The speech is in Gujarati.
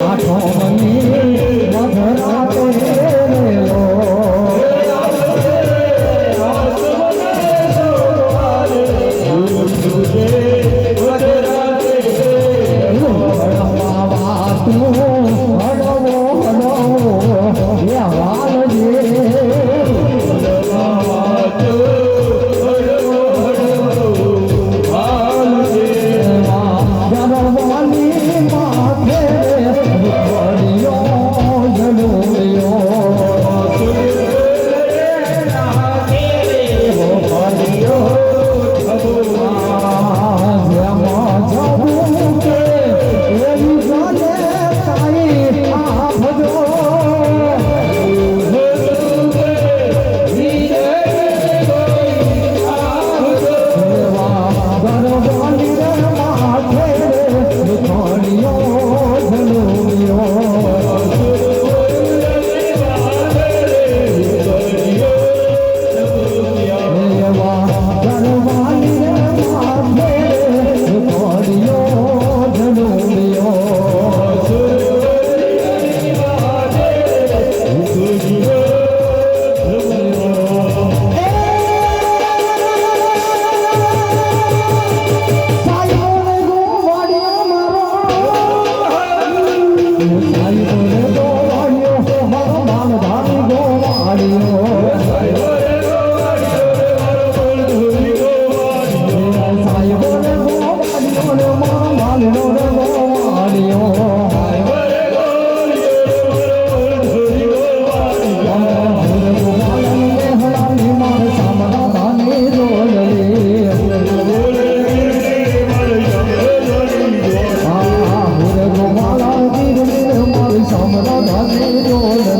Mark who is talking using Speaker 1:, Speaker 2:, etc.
Speaker 1: ว่า મરા ધાને જોડ